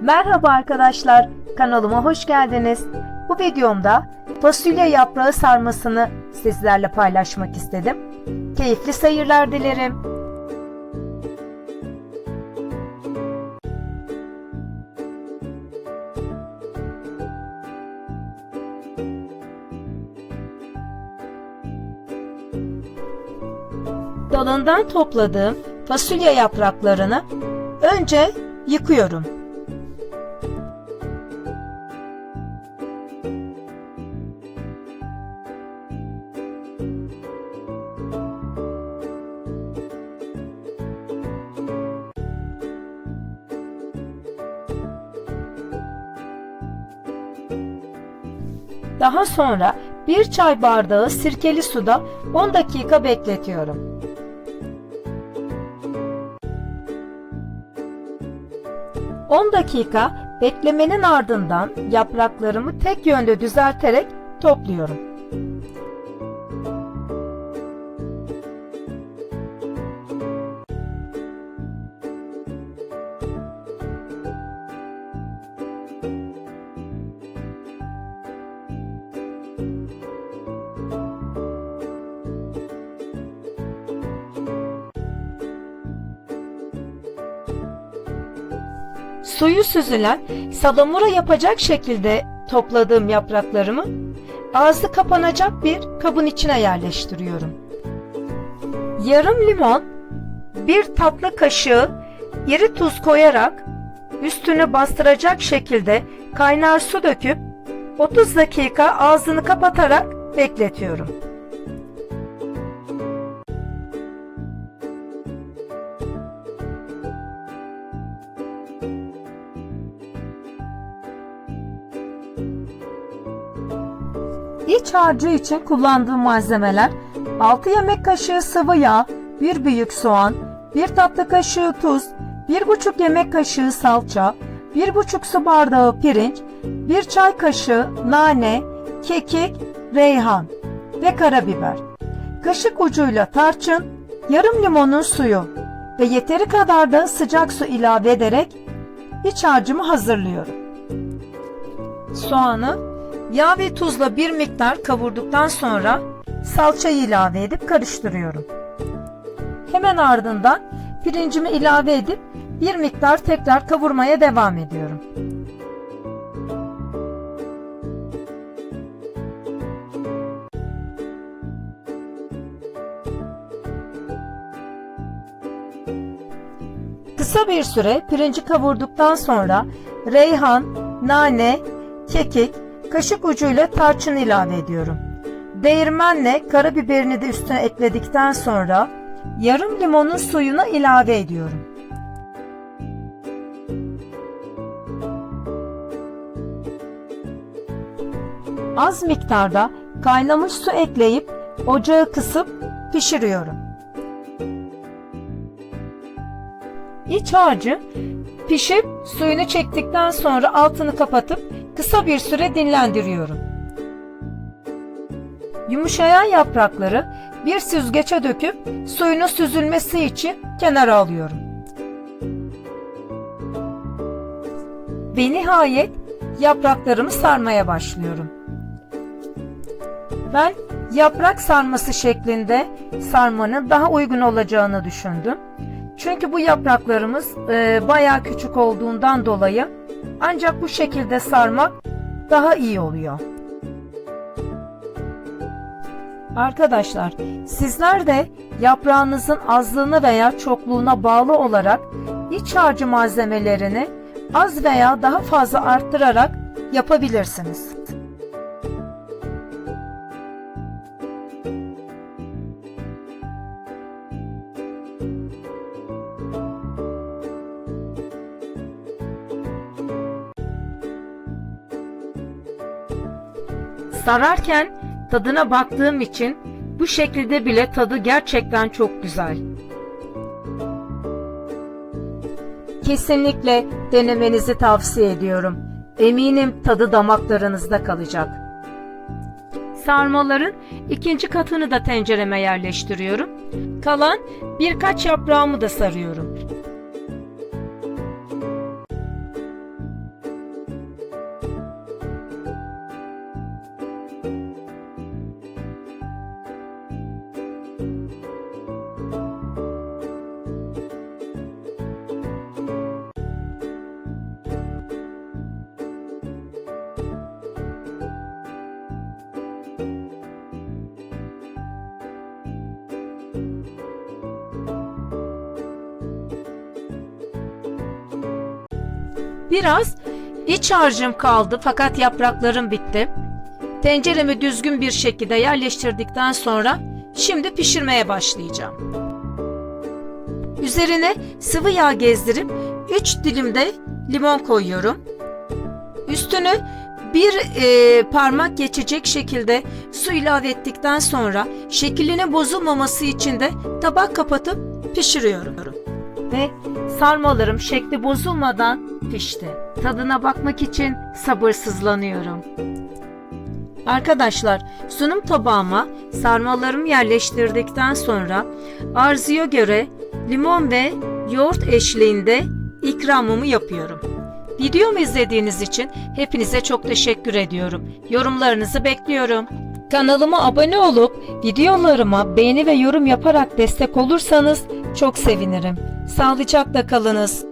Merhaba arkadaşlar, kanalıma hoş geldiniz. Bu videomda fasulye yaprağı sarmasını sizlerle paylaşmak istedim. Keyifli seyirler dilerim. Dalından topladığım fasulye yapraklarını önce yıkıyorum. Daha sonra bir çay bardağı sirkeli suda 10 dakika bekletiyorum. ...10 dakika beklemenin ardından yapraklarımı tek yönde düzelterek topluyorum. Suyu süzülen salamura yapacak şekilde topladığım yapraklarımı ağzı kapanacak bir kabın içine yerleştiriyorum. Yarım limon, bir tatlı kaşığı iri tuz koyarak üstüne bastıracak şekilde kaynar su döküp 30 dakika ağzını kapatarak bekletiyorum. İç harcı için kullandığım malzemeler 6 yemek kaşığı sıvı yağ, 1 büyük soğan, 1 tatlı kaşığı tuz, 1,5 yemek kaşığı salça, 1,5 su bardağı pirinç, 1 çay kaşığı nane, kekik, reyhan ve karabiber. Kaşık ucuyla tarçın, yarım limonun suyu ve yeteri kadar da sıcak su ilave ederek iç harcımı hazırlıyorum. Soğanı Yağ ve tuzla bir miktar kavurduktan sonra salçayı ilave edip karıştırıyorum. Hemen ardından pirincimi ilave edip bir miktar tekrar kavurmaya devam ediyorum. Kısa bir süre pirinci kavurduktan sonra reyhan, nane, kekik, Kaşık ucuyla tarçın ilave ediyorum. Değirmenle karabiberini de üstüne ekledikten sonra yarım limonun suyunu ilave ediyorum. Az miktarda kaynamış su ekleyip ocağı kısıp pişiriyorum. İç harcı pişip suyunu çektikten sonra altını kapatıp kısa bir süre dinlendiriyorum. Yumuşayan yaprakları bir süzgeçe döküp suyunu süzülmesi için kenara alıyorum. Ve nihayet yapraklarımı sarmaya başlıyorum. Ben yaprak sarması şeklinde sarmanın daha uygun olacağını düşündüm. Çünkü bu yapraklarımız e, bayağı küçük olduğundan dolayı ancak bu şekilde sarmak daha iyi oluyor. Arkadaşlar sizler de yaprağınızın azlığına veya çokluğuna bağlı olarak iç harcı malzemelerini az veya daha fazla arttırarak yapabilirsiniz. Sararken tadına baktığım için bu şekilde bile tadı gerçekten çok güzel. Kesinlikle denemenizi tavsiye ediyorum. Eminim tadı damaklarınızda kalacak. Sarmaların ikinci katını da tencereme yerleştiriyorum. Kalan birkaç yaprağımı da sarıyorum. Biraz iç harcım kaldı fakat yapraklarım bitti. Tenceremi düzgün bir şekilde yerleştirdikten sonra şimdi pişirmeye başlayacağım. Üzerine sıvı yağ gezdirip 3 dilim de limon koyuyorum. Üstünü bir e, parmak geçecek şekilde su ilave ettikten sonra şeklinin bozulmaması için de tabak kapatıp pişiriyorum. Ve sarmalarım şekli bozulmadan pişti. Tadına bakmak için sabırsızlanıyorum. Arkadaşlar sunum tabağıma sarmalarımı yerleştirdikten sonra arzuya göre limon ve yoğurt eşliğinde ikramımı yapıyorum. Videomu izlediğiniz için hepinize çok teşekkür ediyorum. Yorumlarınızı bekliyorum. Kanalıma abone olup videolarıma beğeni ve yorum yaparak destek olursanız çok sevinirim. Sağlıcakla kalınız.